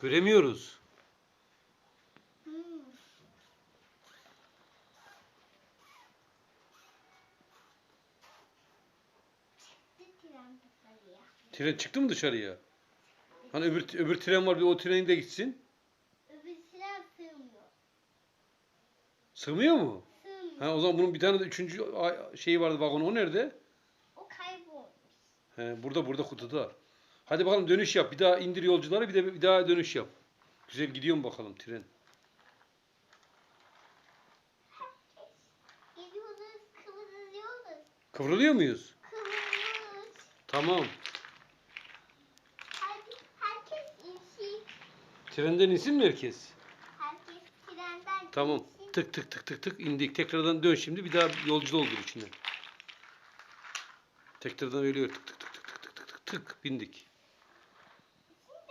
Göremiyoruz. Tren çıktı mı dışarıya? Hani öbür, öbür tren var bir o trenin de gitsin. Öbür tren sığmıyor. Sığmıyor mu? Sığmıyor. Ha, o zaman bunun bir tane de üçüncü şeyi vardı vagonu o nerede? O kaybolmuş. He, burada burada kutuda. Hadi bakalım dönüş yap. Bir daha indir yolcuları bir de bir daha dönüş yap. Güzel gidiyor mu bakalım tren? Gidiyoruz, kıvırıyoruz. Kıvrılıyor muyuz? Kıvırıyoruz. Tamam. Herkes, herkes insin. Trenden insin mi herkes? Herkes trenden Tamam. insin. Tık tık tık tık tık indik. Tekrardan dön şimdi. Bir daha yolcu doldur içine. Tekrardan öyle tık tık tık tık tık tık tık tık tık bindik.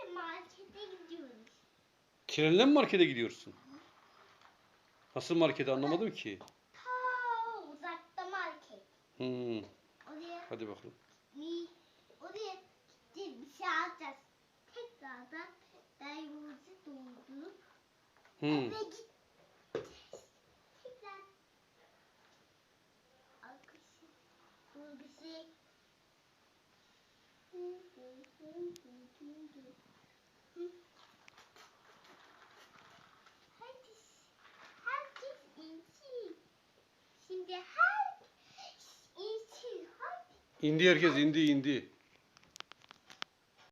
Şimdi markete gidiyoruz. Trenle mi markete gidiyorsun? Nasıl markete anlamadım ki. Ta uzakta market. Hmm. Oraya Hadi bakalım. mi? Oraya gitti bir şey alacağız. Tekrardan dayımızı doldurup Hmm. eve gideceğiz. Tekrar. Arkadaşım. Bu bir şey. Herkes, herkes insin. Şimdi herkes insin. Hadi. İndi herkes indi indi.